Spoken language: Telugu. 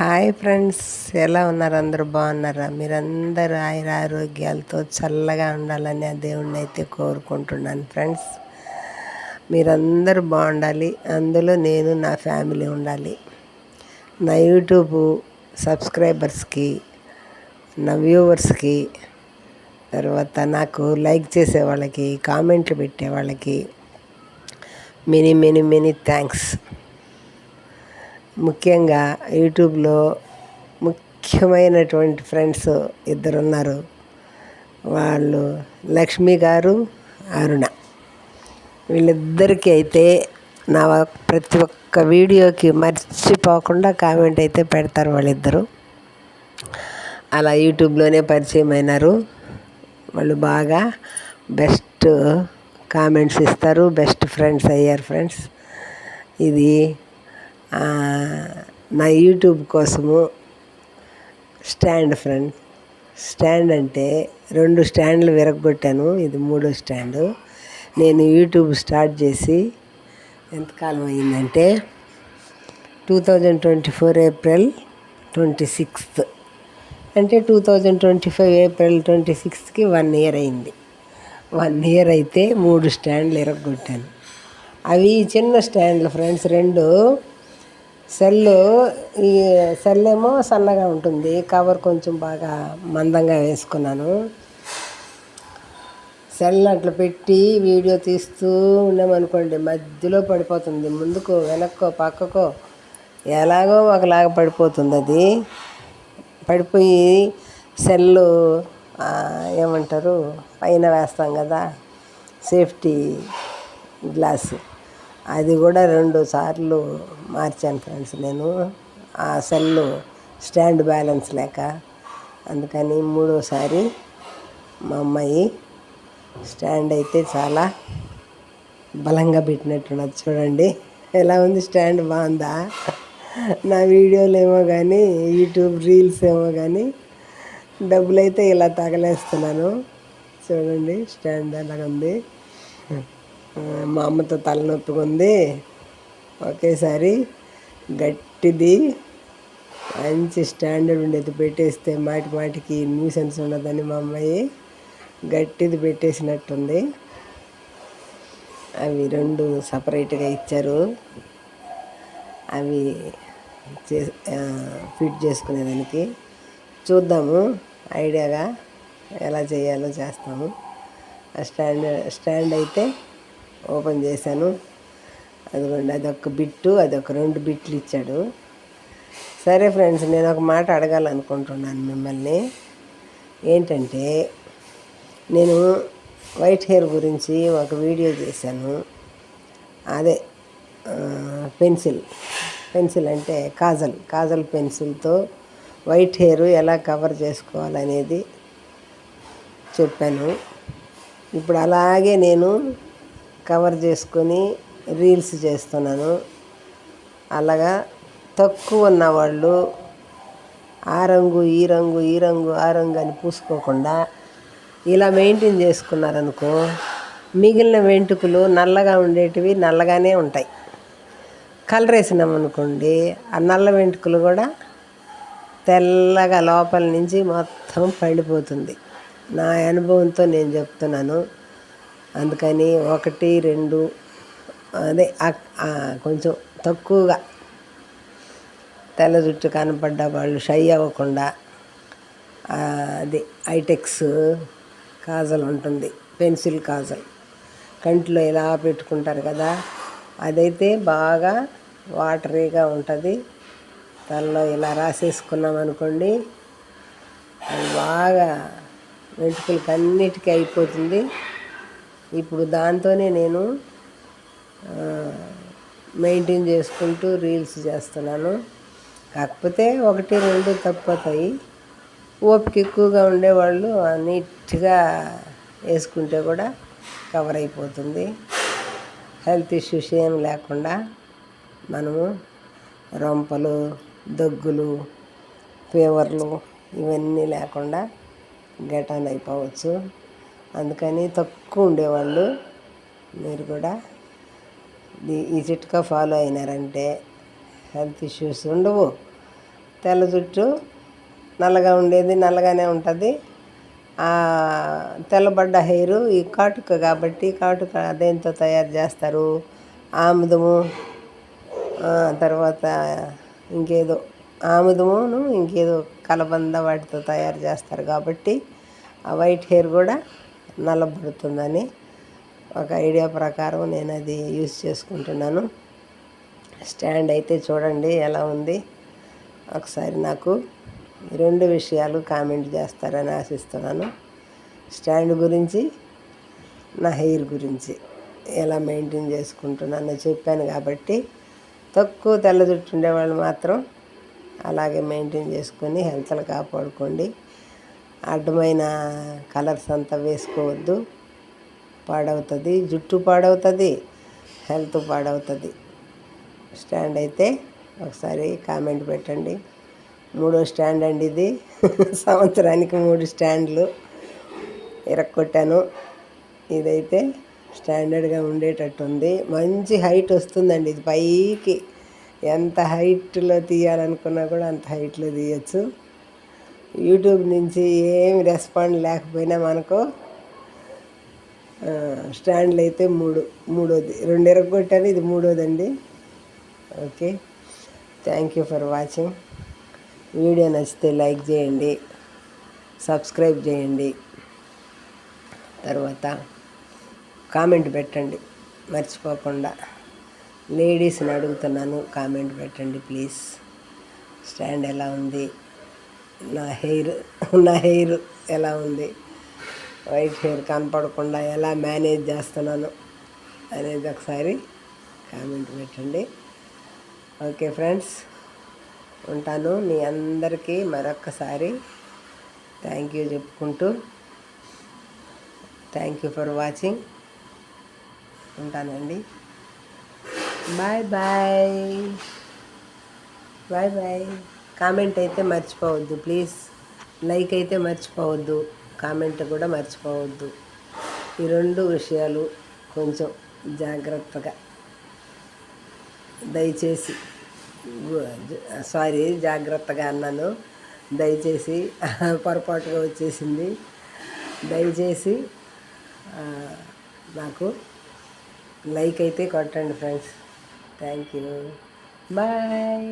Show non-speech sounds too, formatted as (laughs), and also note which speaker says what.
Speaker 1: హాయ్ ఫ్రెండ్స్ ఎలా ఉన్నారు? అందరూ బాగున్నారా? మీరందరూ ఆయుర ఆరోగ్యాలతో చల్లగా ఉండాలని ఆ దేవుణ్ణి అయితే కోరుకుంటున్నాను ఫ్రెండ్స్. మీరందరూ బాగుండాలి. అందులో నేను నా ఫ్యామిలీ ఉండాలి. నా యూట్యూబ్ సబ్స్క్రైబర్స్కి నా వ్యూవర్స్కి తర్వాత నాకు లైక్ చేసే వాళ్ళకి కామెంట్లు పెట్టే వాళ్ళకి మెనీ మెనీ మెనీ థ్యాంక్స్. ముఖ్యంగా యూట్యూబ్లో ముఖ్యమైనటువంటి ఫ్రెండ్స్ ఇద్దరు ఉన్నారు వాళ్ళు లక్ష్మి గారు అరుణ. వీళ్ళిద్దరికీ అయితే నా ప్రతి ఒక్క వీడియోకి మర్చిపోకుండా కామెంట్ అయితే పెడతారు వాళ్ళిద్దరు. అలా యూట్యూబ్లోనే పరిచయం అయినారు వాళ్ళు బాగా బెస్ట్ కామెంట్స్ ఇస్తారు బెస్ట్ ఫ్రెండ్స్ అయ్యారు ఫ్రెండ్స్. ఇది నా యూట్యూబ్ కోసము స్టాండ్ ఫ్రెండ్. స్టాండ్ అంటే రెండు స్టాండ్లు విరగొట్టాను. ఇది మూడో స్టాండు. నేను యూట్యూబ్ స్టార్ట్ చేసి ఎంతకాలం అయిందంటే two thousand twenty four April twenty sixth. అంటే two thousand twenty five April twenty సిక్స్త్కి one year అయింది వన్ ఇయర్ అయితే మూడు స్టాండ్లు ఇరగొట్టాను అవి చిన్న స్టాండ్లు ఫ్రెండ్స్. రెండు సెల్ ఈ సెల్ ఏమో సన్నగా ఉంటుంది. కవర్ కొంచెం బాగా మందంగా వేసుకున్నాను. సెల్ అట్లా పెట్టి వీడియో తీస్తూ ఉన్నామనుకోండి మధ్యలో పడిపోతుంది. ముందుకు వెనక్కో పక్కకో ఎలాగో ఒకలాగా పడిపోతుంది అది. పడిపోయి సెల్లు ఏమంటారు పైన వేస్తాం కదా సేఫ్టీ గ్లాసు. అది కూడా రెండు సార్లు మార్చాను ఫ్రెండ్స్ నేను. ఆ సెల్లు స్టాండ్ బ్యాలెన్స్ లేక. అందుకని మూడోసారి మా అమ్మాయి స్టాండ్ అయితే చాలా బలంగా పెట్టినట్టున్నది. చూడండి ఎలా ఉంది స్టాండ్? బాగుందా? నా వీడియోలు ఏమో కానీ యూట్యూబ్ రీల్స్ ఏమో కానీ డబ్బులు అయితే ఇలా తగలేస్తున్నాను. చూడండి స్టాండ్ ఎలాగుంది? మా అమ్మతో తలనొప్పిగా ఉంది ఒకేసారి గట్టిది మంచి స్టాండర్డ్ ఉండేది పెట్టేస్తే మాటి మాటికి న్యూసెన్స్ ఉండదని మా అమ్మాయి గట్టిది పెట్టేసినట్టుంది. అవి రెండు సపరేట్గా ఇచ్చారు. అవి చే ఫిట్ చేసుకునేదానికి. చూద్దాము ఐడియాగా ఎలా చేయాలో చేస్తాము. ఆ స్టాండ్ స్టాండ్ అయితే ఓపెన్ చేశాను. అదిగోండి అదొక బిట్టు అదొక రెండు బిట్లు ఇచ్చాడు. సరే ఫ్రెండ్స్ నేను ఒక మాట అడగాలనుకుంటున్నాను మిమ్మల్ని. ఏంటంటే నేను వైట్ హెయిర్ గురించి ఒక వీడియో చేశాను. అదే పెన్సిల్. పెన్సిల్ అంటే కాజల్ కాజల్ పెన్సిల్తో వైట్ హెయిర్ ఎలా కవర్ చేసుకోవాలనేది చెప్పాను. ఇప్పుడు అలాగే నేను కవర్ చేసుకొని రీల్స్ చేస్తున్నాను. అలాగా తక్కువ ఉన్నవాళ్ళు ఆ రంగు ఈ రంగు ఈ రంగు ఆ రంగు అని పూసుకోకుండా ఇలా మెయింటైన్ చేసుకున్నారనుకో మిగిలిన వెంట్రుకలు నల్లగా ఉండేటివి నల్లగానే ఉంటాయి. కలర్ వేసినామనుకోండి ఆ నల్ల వెంట్రుకలు కూడా తెల్లగా లోపల నుంచి మొత్తం పడిపోతుంది. నా అనుభవంతో నేను చెప్తున్నాను. అందుకని ఒకటి రెండు అదే కొంచెం తక్కువగా. తెల్ల జుట్టు కనపడ్డ వాళ్ళు షై అవ్వకుండా అది ఐటెక్స్ కాజల్ ఉంటుంది పెన్సిల్ కాజల్. కంటిలో ఇలా పెట్టుకుంటారు కదా అదైతే బాగా వాటరీగా ఉంటుంది. తలలో ఇలా రాసేసుకున్నాం అనుకోండి అది బాగా వెంట్రుకలకి అన్నిటికీ అయిపోతుంది. ఇప్పుడు దాంతోనే నేను మెయింటైన్ చేసుకుంటూ రీల్స్ చేస్తున్నాను. కాకపోతే ఒకటి రెండు తప్పుతాయి. ఓపిక ఎక్కువగా ఉండేవాళ్ళు నీట్గా వేసుకుంటే కూడా కవర్ అయిపోతుంది. హెల్త్ ఇష్యూస్ ఏం లేకుండా మనము రొంపలు దగ్గులు ఫీవర్లు ఇవన్నీ లేకుండా గెటాన్ అయిపోవచ్చు. అందుకని తక్కువ ఉండేవాళ్ళు. మీరు కూడా ఈ చిట్కా ఫాలో అయినారంటే హెల్త్ ఇష్యూస్ ఉండవు. తెల్ల జుట్టు నల్లగా ఉండేది నల్లగానే ఉంటుంది. తెల్లబడ్డ హెయిర్ ఈ కాటుక కాబట్టి కాటుక దేంతో తయారు చేస్తారు? ఆముదము తర్వాత ఇంకేదో ఆముదమును ఇంకేదో కలబంద వాటితో తయారు చేస్తారు కాబట్టి ఆ వైట్ హెయిర్ కూడా నల్లబడుతుందని ఒక ఐడియా ప్రకారం నేను అది యూస్ చేసుకుంటున్నాను. స్టాండ్ అయితే చూడండి ఎలా ఉంది. ఒకసారి నాకు రెండు విషయాలు కామెంట్ చేస్తారని ఆశిస్తున్నాను. స్టాండ్ గురించి నా హెయిర్ గురించి ఎలా మెయింటైన్ చేసుకుంటున్నానో చెప్పాను కాబట్టి తక్కువ తెల్ల జుట్టు ఉండేవాళ్ళు మాత్రం అలాగే మెయింటైన్ చేసుకొని హెల్త్లు కాపాడుకోండి. అడ్డమైన కలర్స్ అంతా వేసుకోవద్దు. పాడవుతుంది. జుట్టు పాడవుతుంది. హెల్త్ పాడవుతుంది. స్టాండ్ అయితే ఒకసారి కామెంట్ పెట్టండి. మూడో స్టాండ్ అండి ఇది. (laughs) సంవత్సరానికి మూడు స్టాండ్లు ఇరక్కొట్టాను. ఇదైతే స్టాండర్డ్గా ఉండేటట్టు ఉంది మంచి హైట్ వస్తుందండి ఇది. పైకి ఎంత హైట్లో తీయాలనుకున్నా కూడా అంత హైట్లో తీయచ్చు. యూట్యూబ్ నుంచి ఏమి రెస్పాండ్ లేకపోయినా మనకు స్టాండ్లు అయితే మూడు మూడోది రెండు ఇరగొట్టాను ఇది మూడోదండి. Okay. Thank you for watching video నచ్చితే లైక్ చేయండి సబ్స్క్రైబ్ చేయండి. తర్వాత కామెంట్ పెట్టండి మర్చిపోకుండా. లేడీస్ని అడుగుతున్నాను కామెంట్ పెట్టండి ప్లీజ్ స్టాండ్ ఎలా ఉంది? నా హెయిర్ నా హెయిర్ ఎలా ఉంది? వైట్ హెయిర్ కనపడకుండా ఎలా మేనేజ్ చేస్తున్నాను అనేది ఒకసారి కామెంట్ పెట్టండి. ఓకే ఫ్రెండ్స్ ఉంటాను. మీ అందరికీ మరొక్కసారి థ్యాంక్ యూ చెప్పుకుంటూ థ్యాంక్ యూ ఫర్ వాచింగ్. ఉంటానండి. Bye bye. Bye bye. Comment అయితే మర్చిపోవద్దు ప్లీజ్ లైక్ అయితే మర్చిపోవద్దు కామెంట్ కూడా మర్చిపోవద్దు. ఈ రెండు విషయాలు కొంచెం జాగ్రత్తగా దయచేసి సారీ జాగ్రత్తగా అన్నాను. దయచేసి పొరపాటుగా వచ్చేసింది. దయచేసి నాకు లైక్ అయితే కొట్టండి ఫ్రెండ్స్ థ్యాంక్ యూ బాయ్